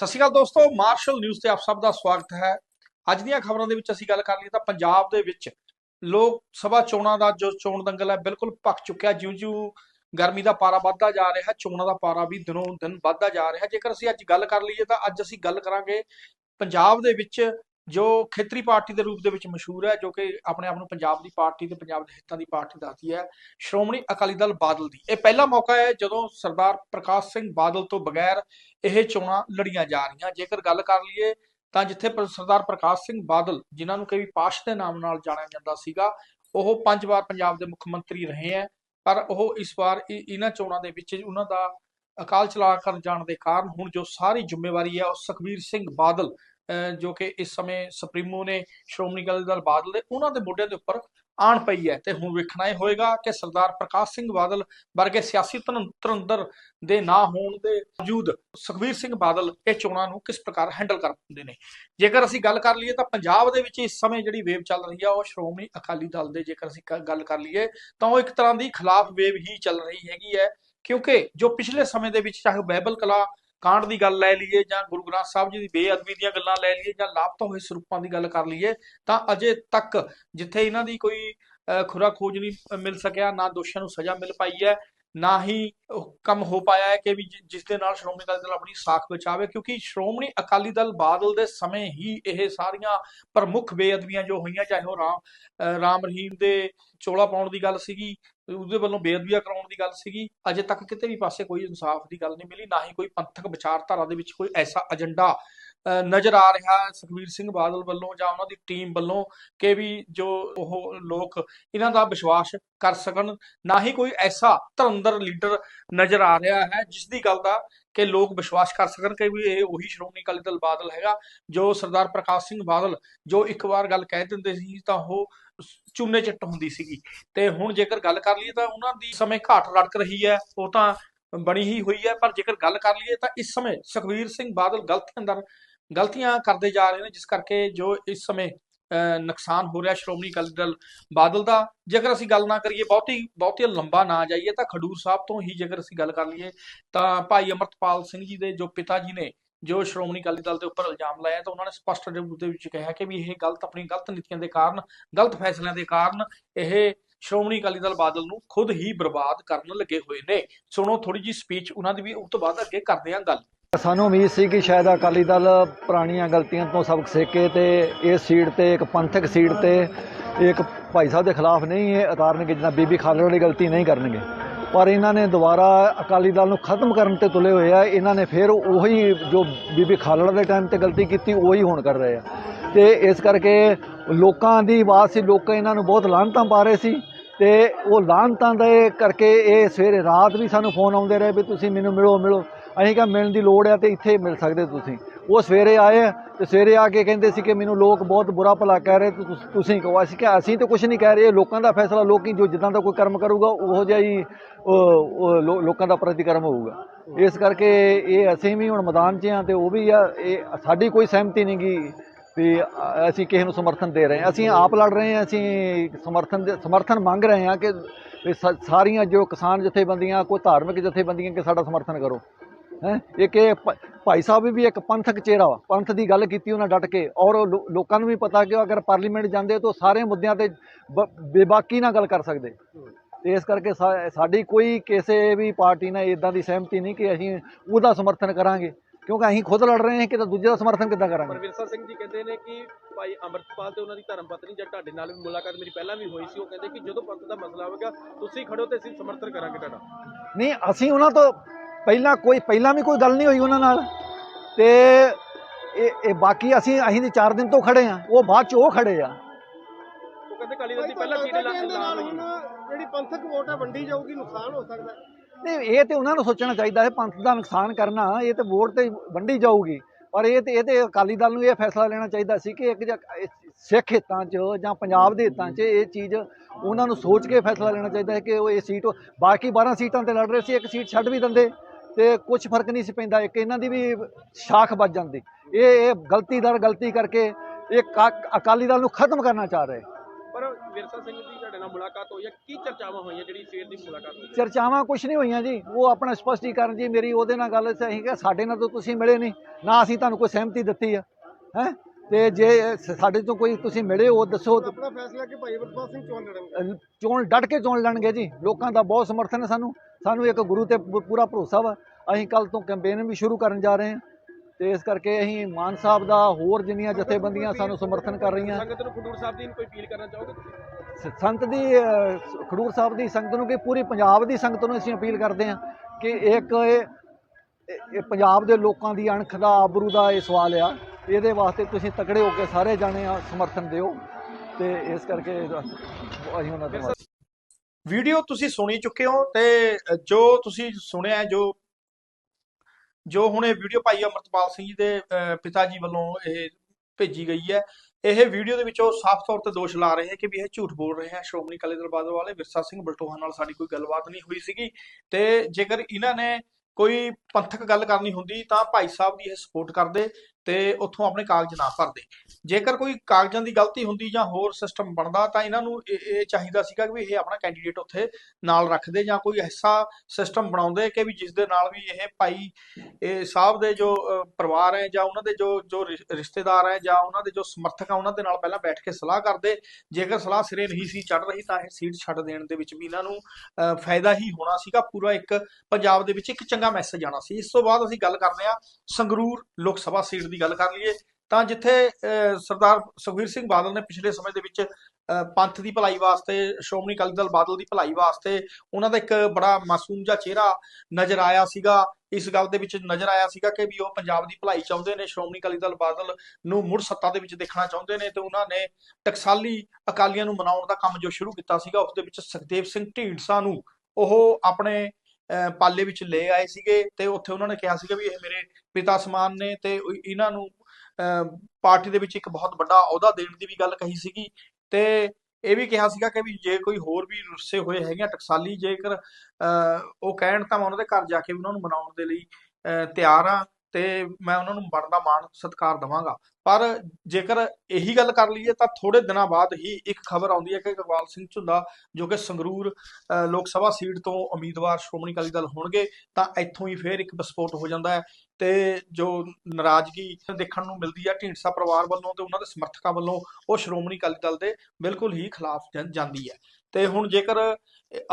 ਸਤਿ ਸ਼੍ਰੀ ਅਕਾਲ ਦੋਸਤੋ martial news ਤੇ ਆਪ ਸਭ ਦਾ ਸਵਾਗਤ ਹੈ। ਅੱਜ ਦੀਆਂ ਖਬਰਾਂ ਦੇ ਵਿੱਚ ਅਸੀਂ ਗੱਲ ਕਰ ਲਈਏ ਤਾਂ ਪੰਜਾਬ ਦੇ ਵਿੱਚ ਲੋਕ ਸਭਾ ਚੋਣਾਂ ਦਾ, ਜੋ ਚੋਣ ਦੰਗਲ ਹੈ, ਬਿਲਕੁਲ ਪੱਕ ਚੁੱਕਿਆ ਜਿਉਂ-ਜਿਉਂ ਗਰਮੀ ਦਾ ਪਾਰਾ ਵੱਧਦਾ ਜਾ ਰਿਹਾ ਚੋਣਾਂ ਦਾ ਪਾਰਾ ਵੀ ਦਿਨੋਂ ਦਿਨ ਵੱਧਦਾ ਜਾ ਰਿਹਾ ਜੇਕਰ ਅਸੀਂ ਅੱਜ ਗੱਲ ਕਰ ਲਈਏ ਤਾਂ ਅੱਜ ਅਸੀਂ ਗੱਲ ਕਰਾਂਗੇ ਪੰਜਾਬ ਦੇ ਵਿੱਚ ਜੋ ਖੇਤਰੀ ਪਾਰਟੀ ਦੇ ਰੂਪ ਦੇ ਵਿੱਚ ਮਸ਼ਹੂਰ ਹੈ, ਜੋ ਕਿ ਆਪਣੇ ਆਪ ਨੂੰ ਪੰਜਾਬ ਦੀ ਪਾਰਟੀ ਤੇ ਪੰਜਾਬ ਦੇ ਹਿੱਤਾਂ ਦੀ ਪਾਰਟੀ ਦੱਸਦੀ ਹੈ, ਸ਼੍ਰੋਮਣੀ ਅਕਾਲੀ ਦਲ ਬਾਦਲ ਦੀ। ਇਹ ਪਹਿਲਾ ਮੌਕਾ ਹੈ ਜਦੋਂ ਸਰਦਾਰ ਪ੍ਰਕਾਸ਼ ਸਿੰਘ ਬਾਦਲ ਤੋਂ ਬਗੈਰ ਇਹ ਚੋਣਾਂ ਲੜੀਆਂ ਜਾ ਰਹੀਆਂ। ਜੇਕਰ ਗੱਲ ਕਰ ਲਈਏ ਤਾਂ ਜਿੱਥੇ ਸਰਦਾਰ ਪ੍ਰਕਾਸ਼ ਸਿੰਘ ਬਾਦਲ, ਜਿਨ੍ਹਾਂ ਨੂੰ ਕਈ ਪਾਸ਼ ਦੇ ਨਾਮ ਨਾਲ ਜਾਣਿਆ ਜਾਂਦਾ ਸੀਗਾ, ਉਹ ਪੰਜ ਵਾਰ ਪੰਜਾਬ ਦੇ ਮੁੱਖ ਮੰਤਰੀ ਰਹੇ ਹੈ, ਪਰ ਉਹ ਇਸ ਵਾਰ ਇਹਨਾਂ ਚੋਣਾਂ ਦੇ ਵਿੱਚ ਉਹਨਾਂ ਦਾ ਅਕਾਲ ਚਲਾ ਕਰਨ ਜਾਣ ਦੇ ਕਾਰਨ ਹੁਣ ਜੋ ਸਾਰੀ ਜ਼ਿੰਮੇਵਾਰੀ ਹੈ, ਉਹ ਸੁਖਬੀਰ ਸਿੰਘ ਬਾਦਲ ਜੋ ਕਿ ਇਸ ਸਮੇਂ ਸੁਪਰੀਮੋ ਨੇ ਸ਼੍ਰੋਮਣੀ ਅਕਾਲੀ ਦਲ ਬਾਦਲ ਦੇ ਉਹਨਾਂ ਦੇ ਮੋਢਿਆਂ ਦੇ ਉੱਪਰ ਆਣ ਪਈ ਹੈ ਤੇ ਹੁਣ ਵੇਖਣਾ ਇਹ ਹੋਏਗਾ ਕਿ ਸਰਦਾਰ ਪ੍ਰਕਾਸ਼ ਸਿੰਘ ਬਾਦਲ ਵਰਗੇ ਸਿਆਸੀ ਧਨ- ਦੇ ਨਾ ਹੋਣ ਦੇ ਬਾਵਜੂਦ ਸੁਖਬੀਰ ਸਿੰਘ ਬਾਦਲ ਇਹ ਚੋਣਾਂ ਨੂੰ ਕਿਸ ਪ੍ਰਕਾਰ ਹੈਂਡਲ ਕਰ ਪਾਉਂਦੇ ਨੇ। ਜੇਕਰ ਅਸੀਂ ਗੱਲ ਕਰ ਲਈਏ ਤਾਂ ਪੰਜਾਬ ਦੇ ਵਿੱਚ ਇਸ ਸਮੇਂ ਜਿਹੜੀ ਵੇਵ ਚੱਲ ਰਹੀ ਆ ਉਹ ਸ਼੍ਰੋਮਣੀ ਅਕਾਲੀ ਦਲ ਦੇ ਜੇਕਰ ਅਸੀਂ ਗੱਲ ਕਰ ਲਈਏ ਤਾਂ ਉਹ ਇੱਕ ਤਰ੍ਹਾਂ ਦੀ ਖਿਲਾਫ ਵੇਵ ਹੀ ਚੱਲ ਰਹੀ ਹੈਗੀ ਹੈ ਕਿਉਂਕਿ ਜੋ ਪਿਛਲੇ ਸਮੇਂ ਦੇ ਵਿੱਚ ਚਾਹੇ ਬਹਿਬਲ ਕਲਾ ਕਾਂਡ ਦੀ ਗੱਲ ਲੈ ਲਈਏ ਜਾਂ ਗੁਰੂ ਗ੍ਰੰਥ ਸਾਹਿਬ ਜੀ ਦੀ ਬੇਅਦਬੀ ਦੀਆਂ ਗੱਲਾਂ ਲੈ ਲਈਏ ਜਾਂ ਲਾਪਤਾ ਹੋਏ ਸਰੂਪਾਂ ਦੀ ਗੱਲ ਕਰ ਲਈਏ, ਤਾਂ ਅਜੇ ਤੱਕ ਜਿੱਥੇ ਇਹਨਾਂ ਦੀ ਕੋਈ ਖੁਰਾ ਖੋਜ ਨਹੀਂ ਮਿਲ ਸਕਿਆ, ਨਾ ਦੋਸ਼ੀਆਂ ਨੂੰ ਸਜ਼ਾ ਮਿਲ ਪਾਈ ਹੈ, ਨਾ ਹੀ ਕੰਮ ਹੋ ਪਾਇਆ ਹੈ ਕਿ ਵੀ ਜਿਸ ਦੇ ਨਾਲ ਸ਼੍ਰੋਮਣੀ ਅਕਾਲੀ ਦਲ ਆਪਣੀ ਸਾਖ ਬਚਾਵੇ ਕਿਉਂਕਿ ਸ਼੍ਰੋਮਣੀ ਅਕਾਲੀ ਦਲ ਬਾਦਲ ਦੇ ਸਮੇਂ ਹੀ ਇਹ ਸਾਰੀਆਂ ਪ੍ਰਮੁੱਖ ਬੇਅਦਬੀਆਂ ਜੋ ਹੋਈਆਂ, ਚਾਹੇ ਉਹ ਰਾਮ ਰਾਮ ਰਹੀਮ ਦੇ ਚੋਲਾ ਪਾਉਣ ਦੀ ਗੱਲ ਸੀਗੀ ਉਹਦੇ ਵੱਲੋਂ ਬੇਅਦਬੀਆਂ ਕਰਾਉਣ ਦੀ ਗੱਲ ਸੀਗੀ। ਅਜੇ ਤੱਕ ਕਿਤੇ ਵੀ ਪਾਸੇ ਕੋਈ ਇਨਸਾਫ ਦੀ ਗੱਲ ਨਹੀਂ ਮਿਲੀ, ਨਾ ਹੀ ਕੋਈ ਪੰਥਕ ਵਿਚਾਰਧਾਰਾ ਦੇ ਵਿੱਚ ਕੋਈ ਐਸਾ ਏਜੰਡਾ ਨਜ਼ਰ ਆ ਰਿਹਾ ਹੈ ਸਿੰਘ ਬਾਦਲ ਵੱਲੋਂ ਜਾਂ ਉਹਨਾਂ ਦੀ ਟੀਮ ਵੱਲੋਂ ਕਿ ਵੀ ਜੋ ਉਹ ਲੋਕ ਇਹਨਾਂ ਦਾ ਵਿਸ਼ਵਾਸ ਕਰ ਸਕਣ। ਨਾ ਹੀ ਕੋਈ ਐਸਾ ਧਰਮਦਰ ਲੀਡਰ ਨਜ਼ਰ ਆ ਰਿਹਾ ਹੈ ਜਿਸ ਦੀ ਗੱਲ ਦਾ ਕਿ ਲੋਕ ਵਿਸ਼ਵਾਸ ਕਰ ਸਕਣ ਕਿ ਵੀ ਇਹ ਉਹੀ ਸ਼੍ਰੋਮਣੀ ਅਕਾਲੀ ਦਲ ਬਾਦਲ ਹੈਗਾ, ਜੋ ਸਰਦਾਰ ਪ੍ਰਕਾਸ਼ ਸਿੰਘ ਬਾਦਲ ਜੋ ਇੱਕ ਵਾਰ ਗੱਲ ਕਹਿ ਦਿੰਦੇ ਸੀ ਤਾਂ ਉਹ ਚੂਨੇ ਚੱਟ ਹੁੰਦੀ ਸੀਗੀ। ਤੇ ਹੁਣ ਜੇਕਰ ਗੱਲ ਕਰ ਲਈਏ ਤਾਂ ਉਹਨਾਂ ਦੀ ਸਮੇਂ ਘਾਟ ਲੜਕ ਰਹੀ ਹੈ ਉਹ ਤਾਂ ਬਣੀ ਹੀ ਹੋਈ ਹੈ। ਪਰ ਜੇਕਰ ਗੱਲ ਕਰ ਲਈਏ ਤਾਂ ਇਸ ਸਮੇਂ ਸੁਖਬੀਰ ਸਿੰਘ ਬਾਦਲ ਗਲਤੀਆਂ ਅੰਦਰ ਗਲਤੀਆਂ ਕਰਦੇ ਜਾ ਰਹੇ ਨੇ ਜਿਸ ਕਰਕੇ ਜੋ ਇਸ ਸਮੇਂ ਅਹ, ਨੁਕਸਾਨ ਹੋ ਰਿਹਾ ਸ਼੍ਰੋਮਣੀ ਅਕਾਲੀ ਦਲ ਬਾਦਲ ਦਾ। ਜੇਕਰ ਅਸੀਂ ਗੱਲ ਨਾ ਕਰੀਏ ਬਹੁਤੀ ਬਹੁਤੀ ਲੰਬਾ ਨਾ ਜਾਈਏ ਤਾਂ ਖਡੂਰ ਸਾਹਿਬ ਤੋਂ ਹੀ ਜੇਕਰ ਅਸੀਂ ਗੱਲ ਕਰ ਲਈਏ ਤਾਂ ਭਾਈ ਅਮਰਤਪਾਲ ਸਿੰਘ ਜੀ ਦੇ ਜੋ ਪਿਤਾ ਜੀ ਨੇ ਜੋ ਸ਼੍ਰੋਮਣੀ ਅਕਾਲੀ ਦਲ ਦੇ ਉੱਪਰ ਇਲਜ਼ਾਮ ਲਾਇਆ ਤਾਂ ਉਹਨਾਂ ਨੇ ਸਪਸ਼ਟ ਰੂਪ ਦੇ ਵਿੱਚ ਕਿਹਾ ਕਿ ਵੀ ਇਹ ਗਲਤ, ਆਪਣੀ ਗਲਤ ਨੀਤੀਆਂ ਦੇ ਕਾਰਨ, ਗਲਤ ਫੈਸਲਿਆਂ ਦੇ ਕਾਰਨ ਇਹ ਸ਼੍ਰੋਮਣੀ ਅਕਾਲੀ ਦਲ ਬਾਦਲ ਨੂੰ ਖੁਦ ਹੀ ਬਰਬਾਦ ਕਰਨ ਲੱਗੇ ਹੋਏ ਨੇ। ਸੁਣੋ ਥੋੜੀ ਜੀ ਸਪੀਚ ਉਹਨਾਂ ਦੀ ਵੀ ਉਸ ਤੋਂ ਬਾਅਦ ਅੱਗੇ ਕਰਦੇ ਹਾਂ ਗੱਲ। ਸਾਨੂੰ ਉਮੀਦ ਸੀ ਕਿ ਸ਼ਾਇਦ ਅਕਾਲੀ ਦਲ ਪੁਰਾਣੀਆਂ ਗਲਤੀਆਂ ਤੋਂ ਸਬਕ ਸਿੱਖ ਕੇ ਤੇ ਇਸ ਸੀਟ ਤੇ, ਇੱਕ ਪੰਥਕ ਸੀਟ ਤੇ, ਇੱਕ ਭਾਈ ਸਾਹਿਬ ਦੇ ਖਿਲਾਫ ਨਹੀਂ ਇਹ ਉਤਾਰਨਗੇ ਜਿੱਦਾਂ ਬੀਬੀ ਖਾਲੜ ਵਾਲੀ ਗਲਤੀ ਨਹੀਂ ਕਰਨਗੇ। ਪਰ ਇਹਨਾਂ ਨੇ ਦੁਬਾਰਾ ਅਕਾਲੀ ਦਲ ਨੂੰ ਖਤਮ ਕਰਨ ਤੇ ਤੁਲੇ ਹੋਏ ਆ। ਇਹਨਾਂ ਨੇ ਫਿਰ ਉਹੀ ਜੋ ਬੀਬੀ ਖਾਲੜ ਦੇ ਟਾਈਮ ਤੇ ਗਲਤੀ ਕੀਤੀ, ਉਹੀ ਹੁਣ ਕਰ ਰਹੇ ਆ। ਤੇ ਇਸ ਕਰਕੇ ਲੋਕਾਂ ਦੀ ਆਵਾਜ਼ ਸੀ, ਲੋਕ ਇਹਨਾਂ ਨੂੰ ਬਹੁਤ ਲਾਹਨਤਾਂ ਪਾ ਰਹੇ ਸੀ। ਤੇ ਉਹ ਲਾਹਨਤਾਂ ਦੇ ਕਰਕੇ ਇਹ ਸਵੇਰੇ ਰਾਤ ਵੀ ਸਾਨੂੰ ਫੋਨ ਆਉਂਦੇ ਰਹੇ ਵੀ ਤੁਸੀਂ ਮੈਨੂੰ ਮਿਲੋ ਮਿਲੋ। ਅਸੀਂ ਕਿਹਾ, ਮਿਲਣ ਦੀ ਲੋੜ ਆ ਤੇ ਇੱਥੇ ਮਿਲ ਸਕਦੇ ਤੁਸੀਂ। ਉਹ ਸਵੇਰੇ ਆਏ ਤੇ ਸਵੇਰੇ ਆ ਕੇ ਕਹਿੰਦੇ ਸੀ ਕਿ ਮੈਨੂੰ ਲੋਕ ਬਹੁਤ ਬੁਰਾ ਭਲਾ ਕਹਿ ਰਹੇ, ਤੇ ਤੁਸੀਂ ਕਹੋ। ਅਸੀਂ ਕਿ ਅਸੀਂ ਤਾਂ ਕੁਝ ਨਹੀਂ ਕਹਿ ਰਹੇ। ਲੋਕਾਂ ਦਾ ਫੈਸਲਾ, ਲੋਕੀ ਜੋ ਜਿੱਦਾਂ ਦਾ ਕੋਈ ਕਰਮ ਕਰੂਗਾ, ਉਹੋ ਜਿਹਾ ਹੀ ਉਹ- ਲੋਕਾਂ ਦਾ ਪ੍ਰਤੀਕਰਮ ਹੋਊਗਾ। ਇਸ ਕਰਕੇ ਇਹ ਅਸੀਂ ਵੀ ਹੁਣ ਮੈਦਾਨ 'ਚ ਆ ਤੇ ਉਹ ਵੀ ਆ, ਇਹ ਸਾਡੀ ਕੋਈ ਸਹਿਮਤੀ ਨਹੀਂ ਗੀ ਵੀ ਅਸੀਂ ਕਿਸੇ ਨੂੰ ਸਮਰਥਨ ਦੇ ਰਹੇ ਹਾਂ। ਅਸੀਂ ਆਪ ਲੜ ਰਹੇ ਹਾਂ, ਅਸੀਂ ਸਮਰਥਨ ਦੇ ਸਮਰਥਨ ਮੰਗ ਰਹੇ ਹਾਂ ਕਿ ਸਾਰੀਆਂ ਜੋ ਕਿਸਾਨ ਜਥੇਬੰਦੀਆਂ, ਕੋਈ ਧਾਰਮਿਕ ਜਥੇਬੰਦੀਆਂ ਕਿ ਸਾਡਾ ਸਮਰਥਨ ਕਰੋ। ਹੈ? ਇੱਕ ਇਹ ਭਾਈ ਸਾਹਿਬ ਵੀ ਇੱਕ ਪੰਥਕ ਚਿਹਰਾ ਵਾ ਪੰਥ ਦੀ ਗੱਲ ਕੀਤੀ ਉਹਨਾਂ ਡਟ ਕੇ ਔਰ ਲੋਕਾਂ ਨੂੰ ਵੀ ਪਤਾ ਕਿ ਅਗਰ ਪਾਰਲੀਮੈਂਟ ਜਾਂਦੇ ਤਾਂ ਸਾਰੇ ਮੁੱਦਿਆਂ ਤੇ ਬੇਬਾਕੀ ਨਾਲ ਗੱਲ ਕਰ ਸਕਦੇ। ਤੇ ਇਸ ਕਰਕੇ ਸਾਡੀ ਕੋਈ ਕਿਸੇ ਵੀ ਪਾਰਟੀ ਨਾਲ ਇਦਾਂ ਦੀ ਸਹਿਮਤੀ ਨਹੀਂ ਕਿ ਅਸੀਂ ਉਹਦਾ ਸਮਰਥਨ ਕਰਾਂਗੇ ਕਿਉਂਕਿ ਅਸੀਂ ਖੁਦ ਲੜ ਰਹੇ ਹਾਂ ਕਿ ਤਾਂ ਦੂਜੇ ਦਾ ਸਮਰਥਨ ਕਿੱਦਾਂ ਕਰਾਂਗੇ? ਪਰਵਿਰਸਾ ਸਿੰਘ ਜੀ ਕਹਿੰਦੇ ਨੇ ਕਿ ਭਾਈ ਅੰਮ੍ਰਿਤਪਾਲ ਤੇ ਉਹਨਾਂ ਦੀ ਧਰਮ ਪਤਨੀ ਜਦ ਤੁਹਾਡੇ ਨਾਲ ਵੀ ਮੁਲਾਕਾਤ ਮੇਰੀ ਪਹਿਲਾਂ ਵੀ ਹੋਈ ਸੀ ਉਹ ਕਹਿੰਦੇ ਕਿ ਜਦੋਂ ਪੰਥ ਦਾ ਮਸਲਾ ਆਵੇਗਾ ਤੁਸੀਂ ਖੜੋ ਤੇ ਅਸੀਂ ਸਮਰਥਨ ਕਰਾਂਗੇ ਤੁਹਾਡਾ। ਨਹੀਂ ਅਸੀਂ ਉਹਨਾਂ ਤੋਂ ਪਹਿਲਾਂ ਕੋਈ ਪਹਿਲਾਂ ਵੀ ਕੋਈ ਗੱਲ ਨਹੀਂ ਹੋਈ ਉਹਨਾਂ ਨਾਲ। ਤੇ ਇਹ ਇਹ ਬਾਕੀ ਅਸੀਂ ਅਸੀਂ ਦੇ 4 ਦਿਨ ਤੋਂ ਖੜੇ ਆ। ਉਹ ਬਾਅਦ ਚ ਉਹ ਖੜੇ ਆ। ਉਹ ਕਹਿੰਦੇ ਕਾਲੀ ਦਲ ਦੀ ਪਹਿਲਾਂ ਸੀਟ ਲਾ ਐਲਾਨ ਹੋਈ। ਜਿਹੜੀ ਪੰਥਕ ਵੋਟ ਹੈ ਵੰਡੀ ਜਾਊਗੀ ਨੁਕਸਾਨ ਹੋ ਸਕਦਾ। ਹੈ ਨਹੀਂ ਇਹ ਤੇ ਉਹਨਾਂ ਨੂੰ ਸੋਚਣਾ ਚਾਹੀਦਾ ਹੈ ਪੰਥ ਦਾ ਨੁਕਸਾਨ ਕਰਨਾ ਇਹ ਤੇ ਵੋਟ ਤੇ ਵੰਡੀ ਜਾਊਗੀ। ਪਰ ਇਹ ਤੇ ਇਹ ਤੇ ਅਕਾਲੀ ਦਲ ਨੂੰ ਇਹ ਫੈਸਲਾ ਲੈਣਾ ਚਾਹੀਦਾ ਸੀ ਕਿ ਇੱਕ ਸਿੱਖ ਹਿੱਤਾਂ 'ਚ ਜਾਂ ਪੰਜਾਬ ਦੇ ਹਿੱਤਾਂ 'ਚ ਇਹ ਚੀਜ਼ ਉਹਨਾਂ ਨੂੰ ਸੋਚ ਕੇ ਫੈਸਲਾ ਲੈਣਾ ਚਾਹੀਦਾ ਹੈ ਕਿ ਉਹ ਇਹ ਸੀਟ ਬਾਕੀ 12 ਸੀਟਾਂ ਤੇ ਲੜ ਰਹੇ ਸੀ ਇੱਕ ਸੀਟ ਛੱਡ ਵੀ ਦਿੰਦੇ। ਤੇ ਕੁਝ ਫ਼ਰਕ ਨਹੀਂ ਸੀ ਪੈਂਦਾ ਇੱਕ ਇਹਨਾਂ ਦੀ ਵੀ ਸ਼ਾਖ ਵੱਜ ਜਾਂਦੀ। ਇਹ ਇਹ ਗਲਤੀ ਦਰ ਗਲਤੀ ਕਰਕੇ ਇਹ ਅਕਾਲੀ ਦਲ ਨੂੰ ਖਤਮ ਕਰਨਾ ਚਾਹ ਰਹੇ। ਪਰ ਵਿਰਸਾ ਸਿੰਘ ਜੀ ਤੁਹਾਡੇ ਨਾਲ ਮੁਲਾਕਾਤ ਹੋਈ ਹੈ ਕੀ ਚਰਚਾਵਾਂ ਹੋਈਆਂ ਜਿਹੜੀ ਸਵੇਰ ਦੀ ਮੁਲਾਕਾਤ ਹੋਈ? ਚਰਚਾਵਾਂ ਕੁਝ ਨਹੀਂ ਹੋਈਆਂ ਜੀ ਉਹ ਆਪਣਾ ਸਪਸ਼ਟੀਕਰਨ ਜੀ ਮੇਰੀ ਉਹਦੇ ਨਾਲ ਗੱਲ ਸਹੀ ਕਿ ਸਾਡੇ ਨਾਲ ਤਾਂ ਤੁਸੀਂ ਮਿਲੇ ਨਹੀਂ ਨਾ ਅਸੀਂ ਤੁਹਾਨੂੰ ਕੋਈ ਸਹਿਮਤੀ ਦਿੱਤੀ ਆ ਹੈ? ਤੇ ਜੇ ਸਾਡੇ ਤੋਂ ਕੋਈ ਤੁਸੀਂ ਮਿਲੇ ਹੋ ਦੱਸੋ। ਆਪਣਾ ਫੈਸਲਾ ਕਿ ਭਾਈ ਅਮਰਪਾਲ ਸਿੰਘ ਚੋਣ ਲੜਨਗੇ? ਚੋਣ ਡਟ ਕੇ ਚੋਣ ਲੜਨਗੇ ਜੀ। ਲੋਕਾਂ ਦਾ ਬਹੁਤ ਸਮਰਥਨ ਹੈ ਸਾਨੂੰ। ਸਾਨੂੰ ਇੱਕ ਗੁਰੂ ਤੇ ਪੂਰਾ ਭਰੋਸਾ ਵਾ। ਅਸੀਂ ਕੱਲ ਤੋਂ ਕੈਂਪੇਨ ਵੀ ਸ਼ੁਰੂ ਕਰਨ ਜਾ ਰਹੇ ਹਾਂ। ਤੇ ਇਸ ਕਰਕੇ ਅਸੀਂ ਮਾਨ ਸਾਹਿਬ ਦਾ ਹੋਰ ਜਿੰਨੀਆਂ ਜਥੇਬੰਦੀਆਂ ਸਾਨੂੰ ਸਮਰਥਨ ਕਰ ਰਹੀਆਂ। ਸੰਗਤ ਨੂੰ ਖਡੂਰ ਸਾਹਿਬ ਦੀ ਕੋਈ ਅਪੀਲ ਕਰਨਾ ਚਾਹੋਗੇ ਤੁਸੀਂ? ਸੰਤ ਦੀ ਖਡੂਰ ਸਾਹਿਬ ਦੀ ਸੰਗਤ ਨੂੰ ਕਿ ਪੂਰੀ ਪੰਜਾਬ ਦੀ ਸੰਗਤ ਨੂੰ ਅਸੀਂ ਅਪੀਲ ਕਰਦੇ ਹਾਂ ਕਿ ਇੱਕ ਇਹ ਪੰਜਾਬ ਦੇ ਲੋਕਾਂ ਦੀ ਅਣਖ ਦਾ ਆਬਰੂ ਦਾ ਇਹ ਸਵਾਲ ਆ। ਇਹਦੇ ਵਾਸਤੇ ਤੁਸੀਂ ਤਕੜੇ ਹੋ ਕੇ ਸਾਰੇ ਜਾਣੇ ਆ ਸਮਰਥਨ ਦਿਓ ਤੇ ਇਸ ਕਰਕੇ ਅਸੀਂ ਉਹਨਾਂ ਦਾ ਵੀਡੀਓ ਤੁਸੀਂ ਸੁਣੀ ਚੁੱਕੇ ਹੋ ਤੇ ਜੋ ਤੁਸੀਂ ਸੁਣਿਆ ਜੋ ਜੋ ਹੁਣ ਇਹ ਵੀਡੀਓ ਭਾਈ ਅਮਰਤਪਾਲ ਸਿੰਘ ਜੀ ਦੇ ਪਿਤਾ ਜੀ ਵੱਲੋਂ ਇਹ ਭੇਜੀ ਗਈ ਹੈ, ਇਹ ਵੀਡੀਓ ਦੇ ਵਿੱਚ ਉਹ ਸਾਫ਼ ਤੌਰ ਤੇ ਦੋਸ਼ ਲਾ ਰਹੇ ਹੈ ਕਿ ਵੀ ਇਹ ਝੂਠ ਬੋਲ ਰਹੇ ਹੈ। ਸ਼੍ਰੋਮਣੀ ਅਕਾਲੀ ਦਲ ਬਾਦਲ ਵਾਲੇ ਵਿਰਸਾ ਸਿੰਘ ਬਲਟੋਹਾ ਨਾਲ ਸਾਡੀ ਕੋਈ ਗੱਲਬਾਤ ਨਹੀਂ ਹੋਈ ਸੀਗੀ ਤੇ ਜੇਕਰ ਇਹਨਾਂ ਨੇ ਕੋਈ ਪੰਥਕ ਗੱਲ ਕਰਨੀ ਹੁੰਦੀ ਤਾਂ ਭਾਈ ਸਾਹਿਬ ਦੀ ਇਹ ਸਪੋਰਟ ਕਰਦੇ ਤੇ ਉੱਥੋਂ ਆਪਣੇ ਕਾਗਜ਼ ਨਾ ਭਰਦੇ। ਜੇਕਰ ਕੋਈ ਕਾਗਜ਼ਾਂ ਦੀ ਗਲਤੀ ਹੁੰਦੀ ਜਾਂ ਹੋਰ ਸਿਸਟਮ ਬਣਦਾ ਤਾਂ ਇਹਨਾਂ ਨੂੰ ਇਹ ਚਾਹੀਦਾ ਸੀਗਾ ਕਿ ਵੀ ਇਹ ਆਪਣਾ ਕੈਂਡੀਡੇਟ ਉੱਥੇ ਨਾਲ ਰੱਖਦੇ ਜਾਂ ਕੋਈ ਐਸਾ ਸਿਸਟਮ ਬਣਾਉਂਦੇ ਕਿ ਵੀ ਜਿਸ ਦੇ ਨਾਲ ਵੀ ਇਹ ਭਾਈ ਇਹ ਸਾਹਿਬ ਦੇ ਜੋ ਪਰਿਵਾਰ ਹੈ ਜਾਂ ਉਹਨਾਂ ਦੇ ਜੋ ਜੋ ਰਿਸ਼ਤੇਦਾਰ ਹੈ ਜਾਂ ਉਹਨਾਂ ਦੇ ਜੋ ਸਮਰਥਕ ਆ ਉਹਨਾਂ ਦੇ ਨਾਲ ਪਹਿਲਾਂ ਬੈਠ ਕੇ ਸਲਾਹ ਕਰਦੇ। ਜੇਕਰ ਸਲਾਹ ਸਿਰੇ ਨਹੀਂ ਸੀ ਚੜ ਰਹੀ ਤਾਂ ਇਹ ਸੀਟ ਛੱਡ ਦੇਣ ਦੇ ਵਿੱਚ ਵੀ ਇਹਨਾਂ ਨੂੰ ਅਹ, ਫਾਇਦਾ ਹੀ ਹੋਣਾ ਸੀਗਾ। ਪੂਰਾ ਇੱਕ ਪੰਜਾਬ ਦੇ ਵਿੱਚ ਇੱਕ ਚੰਗਾ ਮੈਸੇਜ ਆਣਾ ਸੀ। ਇਸ ਤੋਂ ਬਾਅਦ ਅਸੀਂ ਗੱਲ ਕਰਦੇ ਹਾਂ ਸੰਗਰੂਰ ਲੋਕ ਸਭਾ ਸੀਟ ਦੀ ਗੱਲ ਕਰ ਲਈਏ ਤਾਂ ਜਿੱਥੇ ਅਹ, ਸਰਦਾਰ ਸੁਖਬੀਰ ਸਿੰਘ ਬਾਦਲ ਨੇ ਪਿਛਲੇ ਸਮੇਂ ਦੇ ਵਿੱਚ ਪੰਥ ਦੀ ਭਲਾਈ ਵਾਸਤੇ ਸ਼੍ਰੋਮਣੀ ਅਕਾਲੀ ਦਲ ਬਾਦਲ ਦੀ ਭਲਾਈ ਵਾਸਤੇ ਉਹਨਾਂ ਦਾ ਇੱਕ ਬੜਾ ਮਾਸੂਮ ਜਿਹਾ ਚਿਹਰਾ ਨਜ਼ਰ ਆਇਆ ਸੀਗਾ। ਇਸ ਗੱਲ ਦੇ ਵਿੱਚ ਨਜ਼ਰ ਆਇਆ ਸੀਗਾ ਕਿ ਵੀ ਉਹ ਪੰਜਾਬ ਦੀ ਭਲਾਈ ਚਾਹੁੰਦੇ ਨੇ ਸ਼੍ਰੋਮਣੀ ਅਕਾਲੀ ਦਲ ਬਾਦਲ ਨੂੰ ਮੁੜ ਸੱਤਾ ਦੇ ਵਿੱਚ ਦੇਖਣਾ ਚਾਹੁੰਦੇ ਨੇ ਤੇ ਉਹਨਾਂ ਨੇ ਟਕਸਾਲੀ ਅਕਾਲੀਆਂ ਨੂੰ ਮਨਾਉਣ ਦਾ ਕੰਮ ਜੋ ਸ਼ੁਰੂ ਕੀਤਾ ਸੀਗਾ ਉਸ ਦੇ ਵਿੱਚ ਸੁਖਦੇਵ ਸਿੰਘ ਢੀਂਡਸਾ ਨੂੰ ਉਹ ਆਪਣੇ ਪਾਲੇ ਵਿੱਚ ਲੈ ਆਏ ਸੀਗੇ ਤੇ ਉੱਥੇ ਉਹਨਾਂ ਨੇ ਕਿਹਾ ਸੀਗਾ ਵੀ ਇਹ ਮੇਰੇ ਪਿਤਾ ਸਮਾਨ ਨੇ ਤੇ ਇਹਨਾਂ ਨੂੰ ਅਹ, ਪਾਰਟੀ ਦੇ ਵਿੱਚ ਇੱਕ ਬਹੁਤ ਵੱਡਾ ਅਹੁਦਾ ਦੇਣ ਦੀ ਵੀ ਗੱਲ ਕਹੀ ਸੀਗੀ ਤੇ ਇਹ ਵੀ ਕਿਹਾ ਸੀਗਾ ਕਿ ਵੀ ਜੇ ਕੋਈ ਹੋਰ ਵੀ ਰੁੱਸੇ ਹੋਏ ਹੈਗੇ ਆ ਟਕਸਾਲੀ ਜੇਕਰ ਅਹ, ਉਹ ਕਹਿਣ ਤਾਂ ਮੈਂ ਉਹਨਾਂ ਦੇ ਘਰ ਜਾ ਕੇ ਉਹਨਾਂ ਨੂੰ ਮਨਾਉਣ ਦੇ ਲਈ ਅਹ, ਤਿਆਰ ਆ। ਤੇ ਮੈਂ ਉਹਨਾਂ ਨੂੰ ਬਣਦਾ ਮਾਣ, ਸਤਿਕਾਰ ਦਵਾਂਗਾ। ਪਰ ਜੇਕਰ ਇਹੀ ਗੱਲ ਕਰ ਲਈਏ ਤਾਂ ਥੋੜੇ ਦਿਨਾਂ ਬਾਅਦ ਹੀ ਇੱਕ ਖਬਰ ਆਉਂਦੀ ਹੈ ਕਿ ਇਕਬਾਲ ਸਿੰਘ ਝੁੰਦਾ ਜੋ ਕਿ ਸੰਗਰੂਰ ਲੋਕ ਸਭਾ ਸੀਟ ਤੋਂ ਉਮੀਦਵਾਰ ਸ਼੍ਰੋਮਣੀ ਅਕਾਲੀ ਦਲ ਹੋਣਗੇ, ਤਾਂ ਇੱਥੋਂ ਹੀ ਫੇਰ ਇੱਕ ਵਿਸਫੋਟ ਹੋ ਜਾਂਦਾ ਹੈ ਤੇ ਜੋ ਨਾਰਾਜ਼ਗੀ ਦੇਖਣ ਨੂੰ ਮਿਲਦੀ ਹੈ ਢੀਂਡਸਾ ਪਰਿਵਾਰ ਵੱਲੋਂ ਤੇ ਉਹਨਾਂ ਦੇ ਸਮਰਥਕਾਂ ਵੱਲੋਂ, ਉਹ ਸ਼੍ਰੋਮਣੀ ਅਕਾਲੀ ਦਲ ਦੇ ਬਿਲਕੁਲ ਹੀ ਖਿਲਾਫ ਜਾਂਦੀ ਹੈ। ਤੇ ਹੁਣ ਜੇਕਰ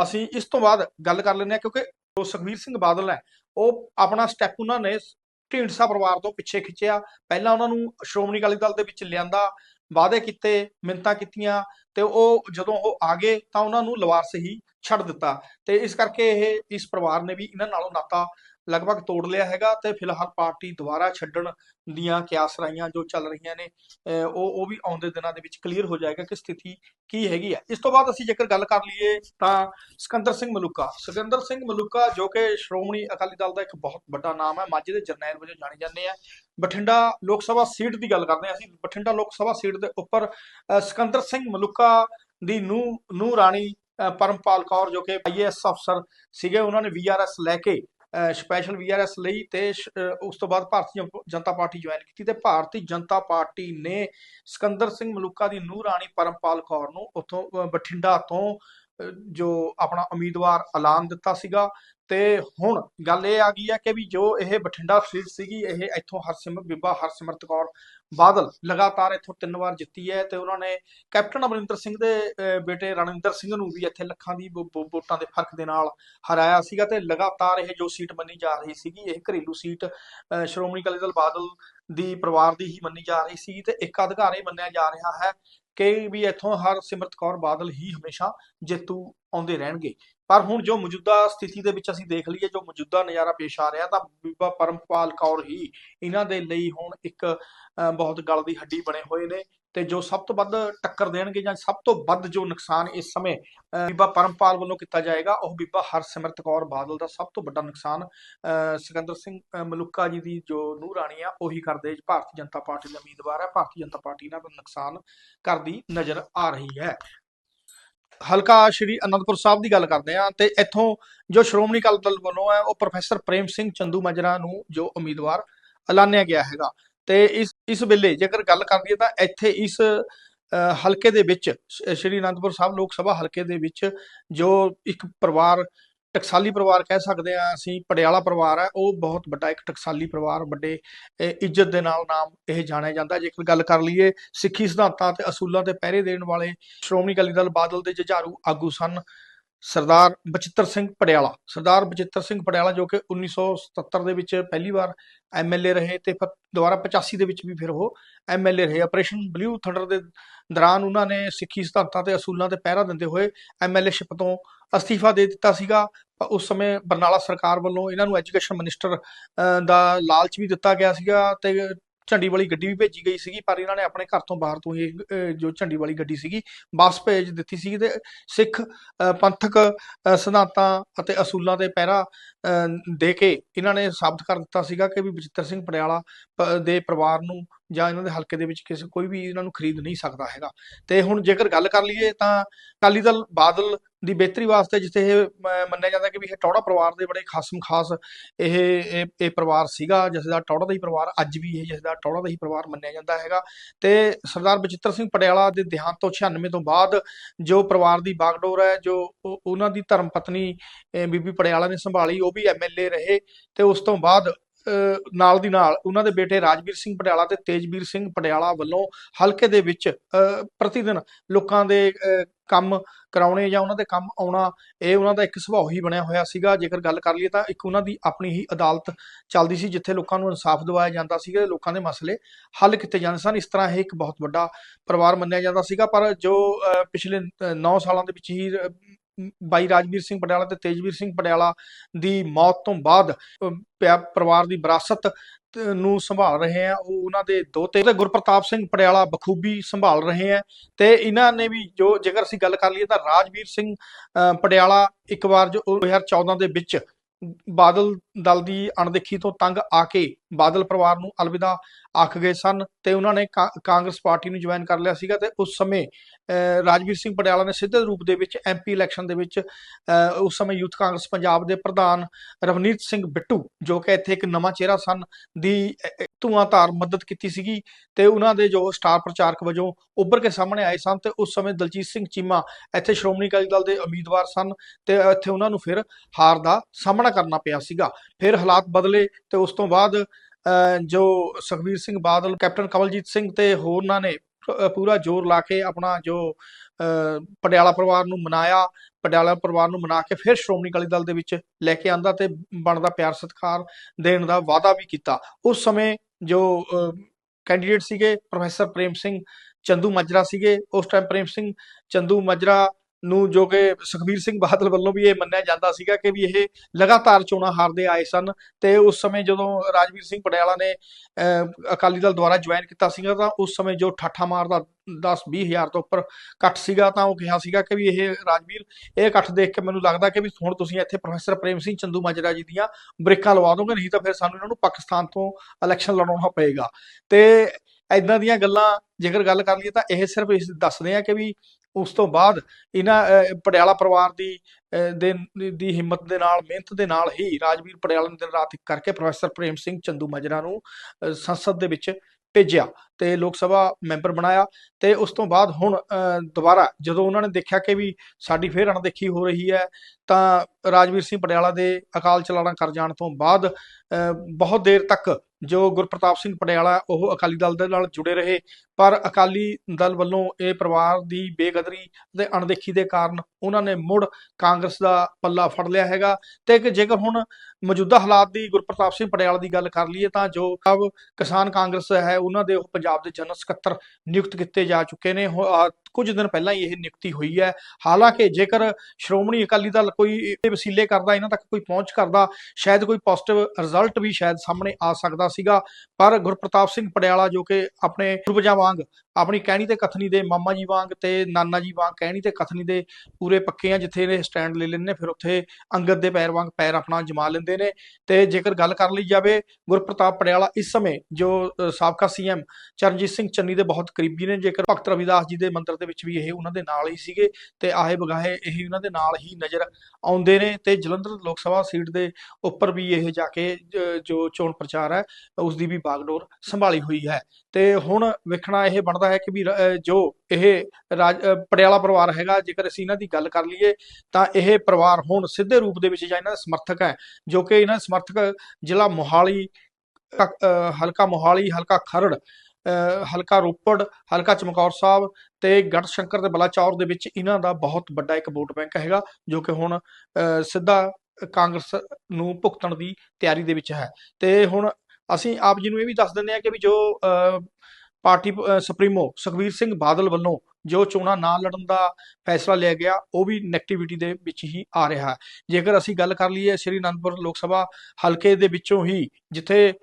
ਅਸੀਂ ਇਸ ਤੋਂ ਬਾਅਦ ਗੱਲ ਕਰ ਲੈਂਦੇ ਹਾਂ ਕਿਉਂਕਿ ਜੋ ਸੁਖਬੀਰ ਸਿੰਘ ਬਾਦਲ ਹੈ, ਉਹ ਆਪਣਾ ਸਟੈਪ ਉਹਨਾਂ ਨੇ ਢੀਂਡਸਾ ਪਰਿਵਾਰ ਤੋਂ ਪਿੱਛੇ ਖਿੱਚਿਆ। ਪਹਿਲਾਂ ਉਹਨਾਂ ਨੂੰ ਸ਼੍ਰੋਮਣੀ ਅਕਾਲੀ ਦਲ ਦੇ ਵਿੱਚ ਲਿਆਂਦਾ, ਵਾਅਦੇ ਕੀਤੇ, ਮਿੰਨਤਾਂ ਕੀਤੀਆਂ ਤੇ ਉਹ ਜਦੋਂ ਉਹ ਆ ਗਏ ਤਾਂ ਉਹਨਾਂ ਨੂੰ ਲਵਾਰਸ ਹੀ ਛੱਡ ਦਿੱਤਾ। ਤੇ ਇਸ ਕਰਕੇ ਇਹ ਇਸ ਪਰਿਵਾਰ ਨੇ ਵੀ ਇਹਨਾਂ ਨਾਲੋਂ ਨਾਤਾ ਲਗਭਗ ਤੋੜ ਲਿਆ ਹੈਗਾ ਤੇ ਫਿਲਹਾਲ ਪਾਰਟੀ ਦੁਬਾਰਾ ਛੱਡਣ ਦੀਆਂ ਕਿਆਸਰਾਈਆਂ ਜੋ ਚੱਲ ਰਹੀਆਂ ਨੇ ਉਹ ਉਹ ਵੀ ਆਉਂਦੇ ਦਿਨਾਂ ਦੇ ਵਿੱਚ ਕਲੀਅਰ ਹੋ ਜਾਏਗਾ ਕਿ ਸਥਿਤੀ ਕੀ ਹੈਗੀ ਆ। ਇਸ ਤੋਂ ਬਾਅਦ ਅਸੀਂ ਜੇਕਰ ਗੱਲ ਕਰ ਲਈਏ ਤਾਂ ਸਿਕੰਦਰ ਸਿੰਘ ਮਲੂਕਾ। ਸਿਕੰਦਰ ਸਿੰਘ ਮਲੂਕਾ ਜੋ ਕਿ ਸ਼੍ਰੋਮਣੀ ਅਕਾਲੀ ਦਲ ਦਾ ਇੱਕ ਬਹੁਤ ਵੱਡਾ ਨਾਮ ਹੈ, ਮਾਝੇ ਦੇ ਜਰਨੈਲ ਵਜੋਂ ਜਾਣੇ ਜਾਂਦੇ ਆ। ਬਠਿੰਡਾ ਲੋਕ ਸਭਾ ਸੀਟ ਦੀ ਗੱਲ ਕਰਦੇ ਹਾਂ ਅਸੀਂ। ਬਠਿੰਡਾ ਲੋਕ ਸਭਾ ਸੀਟ ਦੇ ਉੱਪਰ, ਅਹ ਸਿਕੰਦਰ ਸਿੰਘ ਮਲੂਕਾ ਦੀ ਨੂੰ ਨੂੰ ਰਾਣੀ ਪਰਮਪਾਲ ਕੌਰ ਜੋ ਕਿ ਆਈਏਐਸ ਅਫਸਰ ਸੀਗੇ, ਉਹਨਾਂ ਨੇ ਵੀਆਰਐਸ ਲੈ ਕੇ ਸਪੈਸ਼ਲ ਵੀਆਰਐਸ ਲਈ ਤੇ ਉਸ ਤੋਂ ਬਾਅਦ ਭਾਰਤੀ ਜਨਤਾ ਪਾਰਟੀ ਜੁਆਇਨ ਕੀਤੀ ਤੇ ਭਾਰਤੀ ਜਨਤਾ ਪਾਰਟੀ ਨੇ ਸਿਕੰਦਰ ਸਿੰਘ ਮਲੂਕਾ ਦੀ ਨੂੰਹ ਰਾਣੀ ਪਰਮਪਾਲ ਕੌਰ ਨੂੰ ਉੱਥੋਂ ਬਠਿੰਡਾ ਤੋਂ ਜੋ ਆਪਣਾ ਉਮੀਦਵਾਰ ਐਲਾਨ ਦਿੱਤਾ ਸੀਗਾ। ਤੇ ਹੁਣ ਗੱਲ ਇਹ ਆ ਗਈ ਹੈ ਕਿ ਵੀ ਜੋ ਇਹ ਬਠਿੰਡਾ ਸੀਟ ਸੀਗੀ ਇਹ ਇੱਥੋਂ ਹਰਸਿਮਰਤ ਬੀਬਾ ਹਰਸਿਮਰਤ ਕੌਰ ਬਾਦਲ ਲਗਾਤਾਰ ਇੱਥੋਂ ਤਿੰਨ ਵਾਰ ਜਿੱਤੀ ਹੈ ਤੇ ਉਹਨਾਂ ਨੇ ਕੈਪਟਨ ਅਮਰਿੰਦਰ ਸਿੰਘ ਦੇ ਬੇਟੇ ਰਣਿੰਦਰ ਸਿੰਘ ਨੂੰ ਵੀ ਇੱਥੇ ਲੱਖਾਂ ਦੀ ਵੋਟਾਂ ਦੇ ਫ਼ਰਕ ਦੇ ਨਾਲ ਹਰਾਇਆ ਸੀਗਾ ਤੇ ਲਗਾਤਾਰ ਇਹ ਜੋ ਸੀਟ ਮੰਨੀ ਜਾ ਰਹੀ ਸੀਗੀ ਇਹ ਘਰੇਲੂ ਸੀਟ ਅਹ, ਸ਼੍ਰੋਮਣੀ ਅਕਾਲੀ ਦਲ ਬਾਦਲ ਦੀ ਪਰਿਵਾਰ ਦੀ ਹੀ ਮੰਨੀ ਜਾ ਰਹੀ ਸੀ ਤੇ ਇੱਕ ਅਧਿਕਾਰ ਇਹ ਮੰਨਿਆ ਜਾ ਰਿਹਾ ਹੈ ਕਿ ਵੀ ਇੱਥੋਂ ਹਰਸਿਮਰਤ ਕੌਰ ਬਾਦਲ ਹੀ ਹਮੇਸ਼ਾ ਜੇਤੂ ਆਉਂਦੇ ਰਹਿਣਗੇ। ਪਰ ਹੁਣ ਜੋ ਮੌਜੂਦਾ ਸਥਿਤੀ ਦੇ ਵਿੱਚ ਅਸੀਂ ਦੇਖ ਲਈਏ ਜੋ ਮੌਜੂਦਾ ਨਜ਼ਾਰਾ ਪੇਸ਼ ਆ ਰਿਹਾ ਤਾਂ ਬੀਬਾ ਪਰਮਪਾਲ ਕੌਰ ਹੀ ਇਹਨਾਂ ਦੇ ਲਈ ਹੁਣ ਇੱਕ ਬਹੁਤ ਗਲ ਦੀ ਹੱਡੀ ਬਣੇ ਹੋਏ ਨੇ ਤੇ ਜੋ ਸਭ ਤੋਂ ਵੱਧ ਟੱਕਰ ਦੇਣਗੇ ਜਾਂ ਸਭ ਤੋਂ ਵੱਧ ਜੋ ਨੁਕਸਾਨ ਇਸ ਸਮੇਂ ਬੀਬਾ ਪਰਮਪਾਲ ਵੱਲੋਂ ਕੀਤਾ ਜਾਏਗਾ ਉਹ ਬੀਬਾ ਹਰਸਿਮਰਤ ਕੌਰ ਬਾਦਲ ਦਾ ਸਭ ਤੋਂ ਵੱਡਾ ਨੁਕਸਾਨ ਅਹ, ਸਿਕੰਦਰ ਸਿੰਘ ਅਹ, ਮਲੂਕਾ ਜੀ ਦੀ ਜੋ ਨੂਹ ਰਾਣੀ ਆ ਉਹੀ ਕਰਦੇ ਭਾਰਤੀ ਜਨਤਾ ਪਾਰਟੀ ਦੇ ਉਮੀਦਵਾਰ ਹੈ। ਭਾਰਤੀ ਜਨਤਾ ਪਾਰਟੀ ਇਹਨਾਂ ਦਾ ਨੁਕਸਾਨ ਕਰਦੀ ਨਜ਼ਰ ਆ ਰਹੀ ਹੈ। ਹਲਕਾ ਸ਼੍ਰੀ ਅਨੰਦਪੁਰ ਸਾਹਿਬ ਦੀ ਗੱਲ ਕਰਦੇ ਆ ਤੇ ਇੱਥੋਂ ਜੋ ਸ਼੍ਰੋਮਣੀ ਅਕਾਲੀ ਦਲ ਵੱਲੋਂ ਹੈ, ਉਹ ਪ੍ਰੋਫੈਸਰ ਪ੍ਰੇਮ ਸਿੰਘ ਚੰਦੂ ਮਾਜਰਾ ਨੂੰ ਜੋ ਉਮੀਦਵਾਰ ਐਲਾਨਿਆ ਗਿਆ ਹੈਗਾ। ਤੇ ਇਸ ਇਸ ਵੇਲੇ ਜੇਕਰ ਗੱਲ ਕਰ ਲਈਏ ਤਾਂ ਇੱਥੇ ਇਸ ਹਲਕੇ ਦੇ ਵਿੱਚ ਸ਼੍ਰੀ ਅਨੰਦਪੁਰ ਸਾਹਿਬ ਲੋਕ ਸਭਾ ਹਲਕੇ ਦੇ ਵਿੱਚ ਜੋ ਇੱਕ ਪਰਿਵਾਰ ਟਕਸਾਲੀ ਪਰਿਵਾਰ ਕਹਿ ਸਕਦੇ ਆ ਅਸੀਂ, ਪਟਿਆਲਾ ਪਰਿਵਾਰ ਹੈ, ਉਹ ਬਹੁਤ ਵੱਡਾ ਇੱਕ ਟਕਸਾਲੀ ਪਰਿਵਾਰ, ਵੱਡੇ ਇੱਜ਼ਤ ਦੇ ਨਾਲ ਨਾਮ ਇਹ ਜਾਣਿਆ ਜਾਂਦਾ ਜੇਕਰ ਗੱਲ ਕਰ ਲਈਏ ਸਿੱਖੀ ਸਿਧਾਂਤਾਂ ਤੇ ਅਸੂਲਾਂ ਤੇ ਪਹਿਰੇ ਦੇਣ ਵਾਲੇ ਸ਼੍ਰੋਮਣੀ ਅਕਾਲੀ ਦਲ ਬਾਦਲ ਦੇ ਜੁਝਾਰੂ ਆਗੂ ਸਨ। ਸਰਦਾਰ ਬਚਿੱਤਰ ਸਿੰਘ ਪਟਿਆਲਾ। ਸਰਦਾਰ ਬਚਿੱਤਰ ਸਿੰਘ ਪਟਿਆਲਾ ਜੋ ਕਿ 1977 ਦੇ ਵਿੱਚ ਪਹਿਲੀ ਵਾਰ ਐਮਐਲਏ ਰਹੇ ਤੇ ਫਿਰ ਦੁਬਾਰਾ 85 ਦੇ ਵਿੱਚ ਵੀ ਫਿਰ ਉਹ ਐਮਐਲਏ ਰਹੇ। ਆਪਰੇਸ਼ਨ ਬਲੂ ਥੰਡਰ ਦੇ ਦੌਰਾਨ ਉਹਨਾਂ ਨੇ ਸਿੱਖੀ ਸਿਧਾਂਤਾਂ ਤੇ ਅਸੂਲਾਂ ਤੇ ਪਹਿਰਾ ਦਿੰਦੇ ਹੋਏ ਐਮਐਲਏਸ਼ਿਪ ਤੋਂ ਅਸਤੀਫਾ ਦੇ ਦਿੱਤਾ ਸੀਗਾ। ਉਸ ਸਮੇਂ ਬਰਨਾਲਾ ਸਰਕਾਰ ਵੱਲੋਂ ਇਹਨਾਂ ਨੂੰ ਐਜੂਕੇਸ਼ਨ ਮਿਨਿਸਟਰ ਦਾ ਲਾਲਚ ਵੀ ਦਿੱਤਾ ਗਿਆ ਸੀਗਾ ਤੇ ਝੰਡੀ ਵਾਲੀ ਗੱਡੀ ਵੀ ਭੇਜੀ ਗਈ ਸੀਗੀ ਪਰ ਇਹਨਾਂ ਨੇ ਆਪਣੇ ਘਰ ਤੋਂ ਬਾਹਰ ਤੋਂ ਹੀ ਜੋ ਝੰਡੀ ਵਾਲੀ ਗੱਡੀ ਸੀਗੀ ਵਾਪਸ ਭੇਜ ਦਿੱਤੀ ਸੀ ਤੇ ਸਿੱਖ ਅ, ਪੰਥਕ ਸਿਧਾਂਤਾਂ ਅਤੇ ਅਸੂਲਾਂ ਤੇ ਪਹਿਰਾ ਦੇ ਕੇ ਇਹਨਾਂ ਨੇ ਸਾਬਤ ਕਰ ਦਿੱਤਾ ਸੀਗਾ ਕਿ ਵੀ ਬਚਿੱਤਰ ਸਿੰਘ ਪਟਿਆਲਾ ਦੇ ਪਰਿਵਾਰ ਨੂੰ ਜਾਂ ਇਹਨਾਂ ਦੇ ਹਲਕੇ ਦੇ ਵਿੱਚ ਕਿਸੇ, ਕੋਈ ਵੀ ਇਹਨਾਂ ਨੂੰ ਖਰੀਦ ਨਹੀਂ ਸਕਦਾ ਹੈਗਾ। ਤੇ ਹੁਣ ਜੇਕਰ ਗੱਲ ਕਰ ਲਈਏ ਤਾਂ ਅਕਾਲੀ ਦਲ ਬਾਦਲ ਦੀ ਬਿਹਤਰੀ ਵਾਸਤੇ ਜਿੱਥੇ ਇਹ ਮੰਨਿਆ ਜਾਂਦਾ ਕਿ ਵੀ ਇਹ ਟੌੜਾ ਪਰਿਵਾਰ ਦੇ ਬੜੇ ਖਾਸਮ ਖਾਸ ਇਹ ਇਹ ਪਰਿਵਾਰ ਸੀਗਾ, ਜਿਸ ਦਾ ਟੌੜਾ ਦਾ ਹੀ ਪਰਿਵਾਰ ਅੱਜ ਵੀ ਇਹ, ਜਿਸ ਦਾ ਟੌੜਾ ਦਾ ਹੀ ਪਰਿਵਾਰ ਮੰਨਿਆ ਜਾਂਦਾ ਹੈਗਾ। ਤੇ ਸਰਦਾਰ ਬਚਿੱਤਰ ਸਿੰਘ ਪਟਿਆਲਾ ਦੇ ਦੇਹਾਂਤ ਤੋਂ 96 ਤੋਂ ਬਾਅਦ ਜੋ ਪਰਿਵਾਰ ਦੀ ਬਾਗਡੋਰ ਹੈ, ਜੋ ਉਹਨਾਂ ਦੀ ਧਰਮ ਪਤਨੀ ਬੀਬੀ ਪਟਿਆਲਾ ਨੇ ਸੰਭਾਲੀ, ਉਹ ਵੀ ਐਮਐਲਏ ਰਹੇ ਤੇ ਉਸ ਤੋਂ ਬਾਅਦ ਨਾਲ ਦੀ ਨਾਲ ਉਹਨਾਂ ਦੇ ਬੇਟੇ ਰਾਜਵੀਰ ਸਿੰਘ ਪਟਿਆਲਾ ਤੇ ਤੇਜਵੀਰ ਸਿੰਘ ਪਟਿਆਲਾ ਵੱਲੋਂ ਹਲਕੇ ਦੇ ਵਿੱਚ ਪ੍ਰਤੀ ਦਿਨ ਲੋਕਾਂ ਦੇ ਕੰਮ ਕਰਾਉਣੇ ਜਾਂ ਉਹਨਾਂ ਦੇ ਕੰਮ ਆਉਣਾ ਇਹ ਉਹਨਾਂ ਦਾ ਇੱਕ ਸੁਭਾਅ ਹੀ ਬਣਿਆ ਹੋਇਆ ਸੀਗਾ। ਜੇਕਰ ਗੱਲ ਕਰ ਲਈਏ ਤਾਂ ਇੱਕ ਉਹਨਾਂ ਦੀ ਆਪਣੀ ਹੀ ਅਦਾਲਤ ਚੱਲਦੀ ਸੀ ਜਿੱਥੇ ਲੋਕਾਂ ਨੂੰ ਇਨਸਾਫ ਦਿਵਾਇਆ ਜਾਂਦਾ ਸੀਗਾ ਤੇ ਲੋਕਾਂ ਦੇ ਮਸਲੇ ਹੱਲ ਕੀਤੇ ਜਾਂਦੇ ਸਨ। ਇਸ ਤਰ੍ਹਾਂ ਇਹ ਇੱਕ ਬਹੁਤ ਵੱਡਾ ਪਰਿਵਾਰ ਮੰਨਿਆ ਜਾਂਦਾ ਸੀਗਾ। ਪਰ ਜੋ ਅਹ, ਪਿਛਲੇ 9 ਸਾਲਾਂ ਦੇ ਵਿੱਚ ਹੀ ਬਾਈ ਰਾਜਵੀਰ ਸਿੰਘ ਪਟਿਆਲਾ ਤੇ ਤੇਜਵੀਰ ਸਿੰਘ ਪਟਿਆਲਾ ਦੀ ਮੌਤ ਤੋਂ ਬਾਅਦ ਪਰਿਵਾਰ ਦੀ ਵਿਰਾਸਤ ਨੂੰ ਸੰਭਾਲ ਰਹੇ ਆ। ਉਹ ਉਹਨਾਂ ਦੇ ਦੋਤੇ ਤੇ ਗੁਰਪ੍ਰਤਾਪ ਸਿੰਘ ਪਟਿਆਲਾ ਬਖੂਬੀ ਸੰਭਾਲ ਰਹੇ ਆ ਤੇ ਇਹਨਾਂ ਨੇ ਵੀ ਜੋ ਜੇਕਰ ਅਸੀਂ ਗੱਲ ਕਰ ਲਈਏ ਤਾਂ ਰਾਜਵੀਰ ਸਿੰਘ ਪਟਿਆਲਾ ਇੱਕ ਵਾਰ ਜੋ 2014 ਦੇ ਵਿੱਚ ਬਾਦਲ ਦਲ ਦੀ ਅਣਦੇਖੀ ਤੋਂ ਤੰਗ ਆ ਕੇ ਬਾਦਲ ਪਰਿਵਾਰ ਨੂੰ ਅਲਵਿਦਾ ਆਖ ਗਏ ਸਨ ਤੇ ਉਹਨਾਂ ਨੇ ਕਾਂਗਰਸ ਪਾਰਟੀ ਨੂੰ ਜੁਆਇਨ ਕਰ ਲਿਆ ਸੀਗਾ ਤੇ ਉਸ ਸਮੇਂ ਰਾਜਵੀਰ ਸਿੰਘ ਪਟਿਆਲਾ ਨੇ ਸਿੱਧੇ ਰੂਪ ਦੇ ਵਿੱਚ ਐਮਪੀ ਇਲੈਕਸ਼ਨ ਦੇ ਵਿੱਚ ਉਸ ਸਮੇਂ ਯੂਥ ਕਾਂਗਰਸ ਪੰਜਾਬ ਦੇ ਪ੍ਰਧਾਨ ਰਵਨੀਤ ਸਿੰਘ ਬਿੱਟੂ ਜੋ ਕਿ ਇੱਥੇ ਇੱਕ ਨਵਾਂ ਚਿਹਰਾ ਸਨ ਦੀ ਅਹ, ਅਹ, ਧੂਆਂਧਾਰ ਮਦਦ ਕੀਤੀ ਸੀਗੀ ਤੇ ਉਹਨਾਂ ਦੇ ਜੋ ਸਟਾਰ ਪ੍ਰਚਾਰਕ ਵਜੋਂ ਉੱਭਰ ਕੇ ਸਾਹਮਣੇ ਆਏ ਸਨ ਤੇ ਉਸ ਸਮੇਂ ਦਲਜੀਤ ਸਿੰਘ ਚੀਮਾ ਇੱਥੇ ਸ਼੍ਰੋਮਣੀ ਅਕਾਲੀ ਦਲ ਦੇ ਉਮੀਦਵਾਰ ਸਨ ਤੇ ਇੱਥੇ ਉਹਨਾਂ ਨੂੰ ਫਿਰ ਹਾਰ ਦਾ ਸਾਹਮਣਾ ਕਰਨਾ ਪਿਆ ਸੀਗਾ। ਫਿਰ ਹਾਲਾਤ ਬਦਲੇ ਤੇ ਉਸ ਤੋਂ ਬਾਅਦ ਜੋ ਸੁਖਬੀਰ ਸਿੰਘ ਬਾਦਲ, ਕੈਪਟਨ ਕਮਲਜੀਤ ਸਿੰਘ ਤੇ ਹੋਰਨਾਂ ਨੇ ਪੂਰਾ ਜ਼ੋਰ ਲਾ ਕੇ ਆਪਣਾ ਜੋ ਪਟਿਆਲਾ ਪਰਿਵਾਰ ਨੂੰ ਮਨਾਇਆ, ਪਟਿਆਲਾ ਪਰਿਵਾਰ ਨੂੰ ਮਨਾ ਕੇ ਫਿਰ ਸ਼੍ਰੋਮਣੀ ਅਕਾਲੀ ਦਲ ਦੇ ਵਿੱਚ ਲੈ ਕੇ ਆਂਦਾ ਤੇ ਬਣਦਾ ਪਿਆਰ ਸਤਿਕਾਰ ਦੇਣ ਦਾ ਵਾਅਦਾ ਵੀ ਕੀਤਾ। ਉਸ ਸਮੇਂ ਜੋ ਕੈਂਡੀਡੇਟ ਸੀਗੇ, ਪ੍ਰੋਫੈਸਰ ਪ੍ਰੇਮ ਸਿੰਘ ਚੰਦੂ ਮਾਜਰਾ ਸੀਗੇ। ਉਸ ਟਾਈਮ ਪ੍ਰੇਮ ਸਿੰਘ ਚੰਦੂ ਮਾਜਰਾ ਨੂੰ ਜੋ ਕਿ ਸੁਖਬੀਰ ਸਿੰਘ ਬਾਦਲ ਵੱਲੋਂ ਵੀ ਇਹ ਮੰਨਿਆ ਜਾਂਦਾ ਸੀਗਾ ਕਿ ਵੀ ਇਹ ਲਗਾਤਾਰ ਚੋਣਾਂ ਹਾਰਦੇ ਆਏ ਸਨ ਤੇ ਉਸ ਸਮੇਂ ਜਦੋਂ ਰਾਜਵੀਰ ਸਿੰਘ ਪਟਿਆਲਾ ਨੇ ਅਕਾਲੀ ਦਲ ਦੁਆਰਾ ਜੁਆਇਨ ਕੀਤਾ ਸੀਗਾ ਤਾਂ ਉਸ ਸਮੇਂ ਜੋ ਠਾਠਾ ਮਾਰਦਾ 10 20 ਹਜ਼ਾਰ ਤੋਂ ਉੱਪਰ ਇਕੱਠ ਸੀਗਾ ਤਾਂ ਉਹ ਕਿਹਾ ਸੀਗਾ ਕਿ ਵੀ ਇਹ ਰਾਜਵੀਰ ਇਹ ਇਕੱਠ ਦੇਖ ਕੇ ਮੈਨੂੰ ਲੱਗਦਾ ਕਿ ਵੀ ਹੁਣ ਤੁਸੀਂ ਇੱਥੇ ਪ੍ਰੋਫੈਸਰ ਪ੍ਰੇਮ ਸਿੰਘ ਚੰਦੂ ਮਾਜਰਾ ਜੀ ਦੀਆਂ ਬ੍ਰੇਕਾਂ ਲਵਾ ਦੋਗੇ, ਨਹੀਂ ਤਾਂ ਫਿਰ ਸਾਨੂੰ ਇਹਨਾਂ ਨੂੰ ਪਾਕਿਸਤਾਨ ਤੋਂ ਇਲੈਕਸ਼ਨ ਲੜਾਉਣਾ ਪਏਗਾ। ਤੇ ਐਦਾਂ ਦੀਆਂ ਗੱਲਾਂ ਜੇਕਰ ਗੱਲ ਕਰ ਲਈਏ ਤਾਂ ਇਹ ਸਿਰਫ ਇਸ ਦੱਸਦੇ ਆ ਕਿ ਵੀ ਉਸ ਤੋਂ ਬਾਅਦ ਇਹਨਾਂ ਅਹ, ਪਟਿਆਲਾ ਪਰਿਵਾਰ ਦੀ ਦੇ ਦੀ ਹਿੰਮਤ ਦੇ ਨਾਲ ਮਿਹਨਤ ਦੇ ਨਾਲ ਹੀ ਰਾਜਵੀਰ ਪਟਿਆਲਾ ਨੇ ਦਿਨ ਰਾਤ ਇੱਕ ਕਰਕੇ ਪ੍ਰੋਫੈਸਰ ਪ੍ਰੇਮ ਸਿੰਘ ਚੰਦੂ ਮਾਜਰਾ ਨੂੰ ਸੰਸਦ ਦੇ ਵਿੱਚ ਭੇਜਿਆ ਤੇ ਲੋਕ ਸਭਾ ਮੈਂਬਰ ਬਣਾਇਆ ਤੇ ਉਸ ਤੋਂ ਬਾਅਦ ਹੁਣ ਅਹ, ਦੁਬਾਰਾ ਜਦੋਂ ਉਹਨਾਂ ਨੇ ਦੇਖਿਆ ਕਿ ਵੀ ਸਾਡੀ ਫੇਰ ਅਣਦੇਖੀ ਹੋ ਰਹੀ ਹੈ ਤਾਂ ਰਾਜਵੀਰ ਸਿੰਘ ਪਟਿਆਲਾ ਦੇ ਅਕਾਲ ਚਲਾਣਾ ਕਰ ਜਾਣ ਤੋਂ ਬਾਅਦ ਅਹ, ਬਹੁਤ ਦੇਰ ਤੱਕ ਜੋ ਗੁਰਪ੍ਰਤਾਪ ਸਿੰਘ ਪਟਿਆਲਾ ਉਹ ਅਕਾਲੀ ਦਲ ਦੇ ਨਾਲ ਜੁੜੇ ਰਹੇ ਪਰ ਅਕਾਲੀ ਦਲ ਵੱਲੋਂ ਇਹ ਪਰਿਵਾਰ ਦੀ ਬੇਗਦਰੀ ਤੇ ਅਣਦੇਖੀ ਦੇ ਕਾਰਨ ਉਹਨਾਂ ਨੇ ਮੁੜ ਕਾਂਗਰਸ ਦਾ ਪੱਲਾ ਫੜ ਲਿਆ ਹੈਗਾ ਤੇ ਕਿ ਜੇਕਰ ਹੁਣ ਮੌਜੂਦਾ ਹਾਲਾਤ ਦੀ ਗੁਰਪ੍ਰਤਾਪ ਸਿੰਘ ਪਟਿਆਲਾ ਦੀ ਗੱਲ ਕਰ ਲਈਏ ਤਾਂ ਜੋ ਕਿਸਾਨ ਕਾਂਗਰਸ ਹੈ ਉਹਨਾਂ ਦੇ ਉਹ ਪੰਜਾਬ ਦੇ ਜਨਰਲ ਸਕੱਤਰ ਨਿਯੁਕਤ ਕੀਤੇ ਜਾ ਚੁੱਕੇ ਨੇ। ਕੁਝ ਦਿਨ ਪਹਿਲਾਂ ਹੀ ਇਹ ਨਿਯੁਕਤੀ ਹੋਈ ਹੈ। ਹਾਲਾਂਕਿ ਜੇਕਰ ਸ਼੍ਰੋਮਣੀ ਅਕਾਲੀ ਦਲ ਕੋਈ ਵਸੀਲੇ ਕਰਦਾ, ਇਹਨਾਂ ਤੱਕ ਕੋਈ ਪਹੁੰਚ ਕਰਦਾ, ਸ਼ਾਇਦ ਕੋਈ ਪੋਜ਼ਿਟਿਵ ਰਿਜ਼ਲਟ ਵੀ ਸ਼ਾਇਦ ਸਾਹਮਣੇ ਆ ਸਕਦਾ ਸੀਗਾ। ਪਰ ਗੁਰਪ੍ਰਤਾਪ ਸਿੰਘ ਪਟਿਆਲਾ ਜੋ ਕਿ ਆਪਣੇ ਪੂਰਵਜਾਂ ਵਾਂਗ ਆਪਣੀ ਕਹਿਣੀ ਤੇ ਕਥਨੀ ਦੇ ਮਾਮਾ ਜੀ ਵਾਂਗ ਤੇ ਨਾਨਾ ਜੀ ਵਾਂਗ ਕਹਿਣੀ ਤੇ ਕਥਨੀ ਦੇ ਪੂਰੇ ਪੱਕੇ ਆ ਜਿੱਥੇ ਇਹ ਸਟੈਂਡ ਲੈ ਲੈਂਦੇ ਨੇ ਫਿਰ ਉੱਥੇ ਅੰਗਦ ਦੇ ਪੈਰ ਵਾਂਗ ਪੈਰ ਆਪਣਾ ਜਮਾ ਲੈਂਦੇ ਨੇ। ਤੇ ਜੇਕਰ ਗੱਲ ਕਰ ਲਈ ਜਾਵੇ ਗੁਰਪ੍ਰਤਾਪ ਪਟਿਆਲਾ ਇਸ ਸਮੇਂ ਜੋ ਅ, ਸਾਬਕਾ ਸੀਐਮ ਚਰਨਜੀਤ ਸਿੰਘ ਚੰਨੀ ਦੇ ਬਹੁਤ ਕਰੀਬੀ ਨੇ ਜੇਕਰ ਭਗਤ ਰਵਿਦਾਸ ਜੀ ਦੇ ਮੰਦਿਰ ਦੇ ਵਿੱਚ ਵੀ ਇਹ ਉਹਨਾਂ ਦੇ ਨਾਲ ਹੀ ਸੀਗੇ ਤੇ ਆਹੇ ਬਗਾਹੇ ਇਹ ਉਹਨਾਂ ਦੇ ਨਾਲ ਹੀ ਨਜ਼ਰ ਆਉਂਦੇ ਨੇ ਤੇ ਜਲੰਧਰ ਲੋਕ ਸਭਾ ਸੀਟ ਦੇ ਉੱਪਰ ਵੀ ਇਹ ਜਾ ਕੇ ਜੋ ਚੋਣ ਪ੍ਰਚਾਰ ਹੈ ਉਸ ਦੀ ਵੀ ਬਾਗਡੋਰ ਸੰਭਾਲੀ ਹੋਈ ਹੈ। ਤੇ ਹੁਣ ਵੇਖਣਾ ਇਹ ਬਣਦਾ ਹੈ ਕਿ ਵੀ ਜੋ ਇਹ ਰਾਜ ਪਟਿਆਲਾ ਪਰਿਵਾਰ ਹੈਗਾ ਜੇਕਰ ਅਸੀਂ ਇਹਨਾਂ ਦੀ ਗੱਲ ਕਰ ਲਈਏ ਤਾਂ ਇਹ ਪਰਿਵਾਰ ਹੁਣ ਸਿੱਧੇ ਰੂਪ ਦੇ ਵਿੱਚ ਜਾਂ ਇਹਨਾਂ ਦੇ ਸਮਰਥਕ ਹੈ ਜੋ ਕਿ ਇਹਨਾਂ ਸਮਰਥਕ ਜ਼ਿਲ੍ਹਾ ਮੋਹਾਲੀ ਹਲਕਾ ਮੋਹਾਲੀ ਹਲਕਾ ਖਰੜ ਹਲਕਾ ਰੋਪੜ ਹਲਕਾ ਚਮਕੌਰ ਸਾਹਿਬ ਤੇ ਗੜਸ਼ੰਕਰ ਤੇ ਬਲਾਚੌਰ ਦੇ ਵਿੱਚ ਇਹਨਾਂ ਦਾ ਬਹੁਤ ਵੱਡਾ ਇੱਕ ਵੋਟ ਬੈਂਕ ਹੈਗਾ ਜੋ ਕਿ ਹੁਣ ਅਹ ਸਿੱਧਾ ਕਾਂਗਰਸ ਨੂੰ ਭੁਗਤਣ ਦੀ ਤਿਆਰੀ ਦੇ ਵਿੱਚ ਹੈ। ਤੇ ਹੁਣ ਅਸੀਂ ਆਪ ਜੀ ਨੂੰ ਇਹ ਵੀ ਦੱਸ ਦਿੰਦੇ ਹਾਂ ਕਿ ਵੀ ਜੋ ਅਹ, ਪਾਰਟੀ ਸੁਪਰੀਮੋ ਸੁਖਬੀਰ ਸਿੰਘ ਬਾਦਲ ਵੱਲੋਂ ਜੋ ਚੋਣਾਂ ਨਾ ਲੜਨ ਦਾ ਫੈਸਲਾ ਲਿਆ ਗਿਆ, ਉਹ ਵੀ ਨੈਗੇਟਿਵਿਟੀ ਦੇ ਵਿੱਚ ਹੀ ਆ ਰਿਹਾ ਹੈ। ਜੇਕਰ ਅਸੀਂ ਗੱਲ ਕਰ ਲਈਏ ਸ੍ਰੀ ਅਨੰਦਪੁਰ ਲੋਕ ਸਭਾ ਹਲਕੇ ਦੇ ਵਿੱਚੋਂ ਹੀ, ਜਿੱਥੇ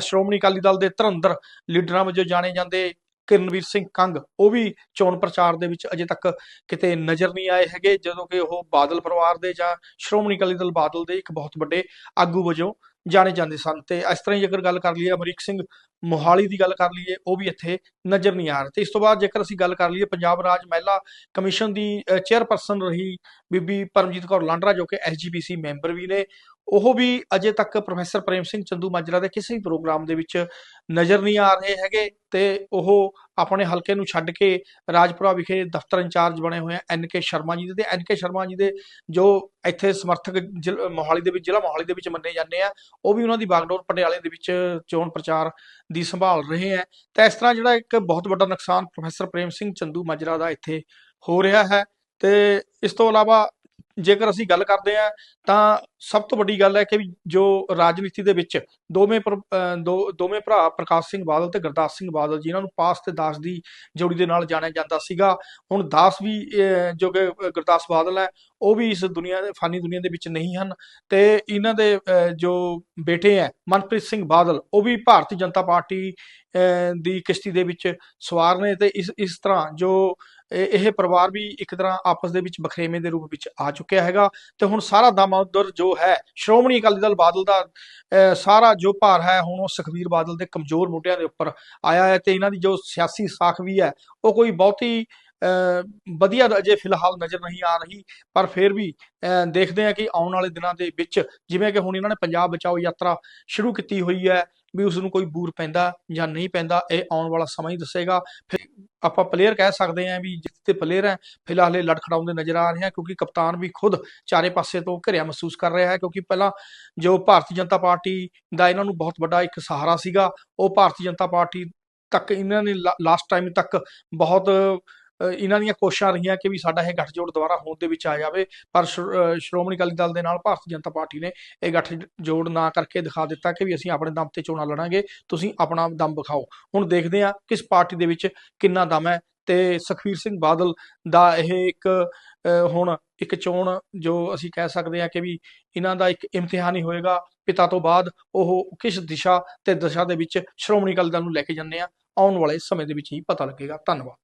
ਸ਼੍ਰੋਮਣੀ ਅਕਾਲੀ ਦਲ ਦੇ ਧਰੰਦਰ ਲੀਡਰਾਂ ਵਜੋਂ ਜਾਣੇ ਜਾਂਦੇ ਕਿਰਨਵੀਰ ਸਿੰਘ ਕੰਗ, ਉਹ ਵੀ ਚੋਣ ਪ੍ਰਚਾਰ ਦੇ ਵਿੱਚ ਅਜੇ ਤੱਕ ਕਿਤੇ ਨਜ਼ਰ ਨਹੀਂ ਆਏ ਹੈਗੇ, ਜਦੋਂ ਕਿ ਉਹ ਬਾਦਲ ਪਰਿਵਾਰ ਦੇ ਜਾਂ ਸ਼੍ਰੋਮਣੀ ਅਕਾਲੀ ਦਲ ਬਾਦਲ ਦੇ ਇੱਕ ਬਹੁਤ ਵੱਡੇ ਆਗੂ ਵਜੋਂ ਜਾਣੇ ਜਾਂਦੇ ਸਨ। ਤੇ ਇਸ ਤਰ੍ਹਾਂ ਹੀ ਜੇਕਰ ਗੱਲ ਕਰ ਲਈਏ, ਅਮਰੀਕ ਸਿੰਘ ਮੋਹਾਲੀ ਦੀ ਗੱਲ ਕਰ ਲਈਏ, ਉਹ ਵੀ ਇੱਥੇ ਨਜ਼ਰ ਨਹੀਂ ਆ ਰਹੇ। ਤੇ ਇਸ ਤੋਂ ਬਾਅਦ ਜੇਕਰ ਅਸੀਂ ਗੱਲ ਕਰ ਲਈਏ, ਪੰਜਾਬ ਰਾਜ ਮਹਿਲਾ ਕਮਿਸ਼ਨ ਦੀ ਚੇਅਰਪਰਸਨ ਰਹੀ ਬੀਬੀ ਪਰਮਜੀਤ ਕੌਰ ਲਾਂਡਰਾ, ਜੋ ਕਿ ਐਸਜੀਪੀਸੀ ਮੈਂਬਰ ਵੀ ਨੇ ਉਹ ਵੀ ਅਜੇ ਤੱਕ ਪ੍ਰੋਫੈਸਰ ਪ੍ਰੇਮ ਸਿੰਘ ਚੰਦੂ ਮਾਜਰਾ ਦੇ ਕਿਸੇ ਵੀ ਪ੍ਰੋਗਰਾਮ ਦੇ ਵਿੱਚ ਨਜ਼ਰ ਨਹੀਂ ਆ ਰਹੇ ਹੈਗੇ ਤੇ ਉਹ ਆਪਣੇ ਹਲਕੇ ਨੂੰ ਛੱਡ ਕੇ ਰਾਜਪੁਰਾ ਵਿਖੇ ਦਫ਼ਤਰ ਇੰਚਾਰਜ ਬਣੇ ਹੋਏ ਆ ਐਨਕੇ ਸ਼ਰਮਾ ਜੀ ਦੇ। ਤੇ ਐਨਕੇ ਸ਼ਰਮਾ ਜੀ ਦੇ ਜੋ ਇੱਥੇ ਸਮਰਥਕ ਮੋਹਾਲੀ ਦੇ ਵਿੱਚ, ਜ਼ਿਲ੍ਹਾ ਮੋਹਾਲੀ ਦੇ ਵਿੱਚ ਮੰਨੇ ਜਾਂਦੇ ਆ, ਉਹ ਵੀ ਉਹਨਾਂ ਦੀ ਬਾਗਡੋਰ ਪਟਿਆਲੇ ਦੇ ਵਿੱਚ ਚੋਣ ਪ੍ਰਚਾਰ ਦੀ ਸੰਭਾਲ ਰਹੇ ਹੈ ਤਾਂ ਇਸ ਤਰ੍ਹਾਂ ਜਿਹੜਾ ਇੱਕ ਬਹੁਤ ਵੱਡਾ ਨੁਕਸਾਨ ਪ੍ਰੋਫੈਸਰ ਪ੍ਰੇਮ ਸਿੰਘ ਚੰਦੂ ਮਾਜਰਾ ਦਾ ਇੱਥੇ ਹੋ ਰਿਹਾ ਹੈ। ਤੇ ਇਸ ਤੋਂ ਇਲਾਵਾ ਜੇਕਰ ਅਸੀਂ ਗੱਲ ਕਰਦੇ ਹਾਂ ਤਾਂ ਸਭ ਤੋਂ ਵੱਡੀ ਗੱਲ ਹੈ ਕਿ ਵੀ ਜੋ ਰਾਜਨੀਤੀ ਦੇ ਵਿੱਚ ਦੋਵੇਂ ਪਰ- ਦੋ ਦੋਵੇਂ ਭਰਾ ਪ੍ਰਕਾਸ਼ ਸਿੰਘ ਬਾਦਲ ਤੇ ਗੁਰਦਾਸ ਸਿੰਘ ਬਾਦਲ ਜਿਨ੍ਹਾਂ ਨੂੰ ਪਾਸ ਤੇ ਦਾਸ ਦੀ ਜੋੜੀ ਦੇ ਨਾਲ ਜਾਣਿਆ ਜਾਂਦਾ ਸੀਗਾ। ਹੁਣ ਦਾਸ ਵੀ ਜੋ ਕਿ ਗੁਰਦਾਸ ਬਾਦਲ ਹੈ ਉਹ ਵੀ ਇਸ ਦੁਨੀਆ ਦੇ ਫਾਨੀ ਦੁਨੀਆ ਦੇ ਵਿੱਚ ਨਹੀਂ ਹਨ ਤੇ ਇਹਨਾਂ ਦੇ ਅਹ, ਜੋ ਬੇਟੇ ਹੈ ਮਨਪ੍ਰੀਤ ਸਿੰਘ ਬਾਦਲ ਉਹ ਵੀ ਭਾਰਤੀ ਜਨਤਾ ਪਾਰਟੀ ਅਹ, ਦੀ ਕਿਸ਼ਤੀ ਦੇ ਵਿੱਚ ਸਵਾਰ ਨੇ ਤੇ ਇਸ ਇਸ ਤਰ੍ਹਾਂ ਜੋ ਇਹ ਪਰਿਵਾਰ ਵੀ ਇੱਕ ਤਰ੍ਹਾਂ ਆਪਸ ਦੇ ਵਿੱਚ ਬਖਰੇਵੇਂ ਦੇ ਰੂਪ ਵਿੱਚ ਆ ਚੁੱਕਿਆ ਹੈਗਾ ਤੇ ਹੁਣ ਸਾਰਾ ਦਮੋਦਰ ਜੋ ਹੈ ਸ਼੍ਰੋਮਣੀ ਅਕਾਲੀ ਦਲ ਬਾਦਲ ਦਾ ਸਾਰਾ ਜੋ ਭਾਰ ਹੈ ਹੁਣ ਉਹ ਸੁਖਬੀਰ ਬਾਦਲ ਦੇ ਕਮਜ਼ੋਰ ਮੋਢਿਆਂ ਦੇ ਉੱਪਰ ਆਇਆ ਹੈ ਤੇ ਇਹਨਾਂ ਦੀ ਜੋ ਸਿਆਸੀ ਸਾਖ ਵੀ ਹੈ ਉਹ ਕੋਈ ਬਹੁਤੀ ਅਹ, ਵਧੀਆ ਅਜੇ ਫਿਲਹਾਲ ਨਜ਼ਰ ਨਹੀਂ ਆ ਰਹੀ ਪਰ ਫਿਰ ਵੀ ਅਹ, ਦੇਖਦੇ ਹਾਂ ਕਿ ਆਉਣ ਵਾਲੇ ਦਿਨਾਂ ਦੇ ਵਿੱਚ ਜਿਵੇਂ ਕਿ ਹੁਣ ਇਹਨਾਂ ਨੇ ਪੰਜਾਬ ਬਚਾਓ ਯਾਤਰਾ ਸ਼ੁਰੂ ਕੀਤੀ ਹੋਈ ਹੈ ਵੀ ਉਸ ਨੂੰ ਕੋਈ ਬੂਰ ਪੈਂਦਾ ਜਾਂ ਨਹੀਂ ਪੈਂਦਾ, ਇਹ ਆਉਣ ਵਾਲਾ ਸਮਾਂ ਹੀ ਦੱਸੇਗਾ। ਫਿਰ ਆਪਾਂ ਪਲੇਅਰ ਕਹਿ ਸਕਦੇ ਹਾਂ ਵੀ ਜਿੱਤੇ ਪਲੇਅਰ ਹੈ, ਫਿਲਹਾਲ ਇਹ ਲੜਖੜਾਉਂਦੇ ਨਜ਼ਰ ਆ ਰਹੇ ਹਨ ਕਿਉਂਕਿ ਕਪਤਾਨ ਵੀ ਖੁਦ ਚਾਰੇ ਪਾਸੇ ਤੋਂ ਘਿਰਿਆ ਮਹਿਸੂਸ ਕਰ ਰਿਹਾ ਹੈ ਕਿਉਂਕਿ ਪਹਿਲਾਂ ਜੋ ਭਾਰਤੀ ਜਨਤਾ ਪਾਰਟੀ ਦਾ ਇਹਨਾਂ ਨੂੰ ਬਹੁਤ ਵੱਡਾ ਇੱਕ ਸਹਾਰਾ ਸੀਗਾ, ਉਹ ਭਾਰਤੀ ਜਨਤਾ ਪਾਰਟੀ ਤੱਕ ਇਹਨਾਂ ਨੇ ਲਾਸਟ ਟਾਈਮ ਤੱਕ ਬਹੁਤ ਇਹਨਾਂ ਦੀਆਂ ਕੋਸ਼ਿਸ਼ਾਂ ਰਹੀਆਂ ਕਿ ਵੀ ਸਾਡਾ ਇਹ ਗੱਠਜੋੜ ਦੁਬਾਰਾ ਹੋਂਦ ਦੇ ਵਿੱਚ ਆ ਜਾਵੇ। ਪਰ ਸ਼੍ਰੋ- ਸ਼੍ਰੋਮਣੀ ਅਕਾਲੀ ਦਲ ਦੇ ਨਾਲ ਭਾਰਤੀ ਜਨਤਾ ਪਾਰਟੀ ਨੇ ਇਹ ਗੱਠਜੋੜ ਨਾ ਕਰਕੇ ਦਿਖਾ ਦਿੱਤਾ ਕਿ ਵੀ ਅਸੀਂ ਆਪਣੇ ਦਮ ਤੇ ਚੋਣਾਂ ਲੜਾਂਗੇ, ਤੁਸੀਂ ਆਪਣਾ ਦਮ ਵਿਖਾਓ। ਹੁਣ ਦੇਖਦੇ ਹਾਂ ਕਿਸ ਪਾਰਟੀ ਦੇ ਵਿੱਚ ਕਿੰਨਾ ਦਮ ਹੈ ਤੇ ਸੁਖਬੀਰ ਸਿੰਘ ਬਾਦਲ ਦਾ ਇਹ ਇੱਕ ਹੁਣ ਇੱਕ ਚੋਣ ਜੋ ਅਸੀਂ ਕਹਿ ਸਕਦੇ ਹਾਂ ਕਿ ਵੀ ਇਹਨਾਂ ਦਾ ਇੱਕ ਇਮਤਿਹਾਨ ਹੀ ਹੋਏਗਾ, ਪਿਤਾ ਤੋਂ ਬਾਅਦ ਉਹ ਕਿਸ ਦਿਸ਼ਾ ਤੇ ਦਸ਼ਾ ਦੇ ਵਿੱਚ ਸ਼੍ਰੋਮਣੀ ਅਕਾਲੀ ਦਲ ਨੂੰ ਲੈ ਕੇ ਜਾਂਦੇ ਆ, ਆਉਣ ਵਾਲੇ ਸਮੇਂ ਦੇ ਵਿੱਚ ਹੀ ਪਤਾ ਲੱਗੇਗਾ। ਧੰਨਵਾਦ।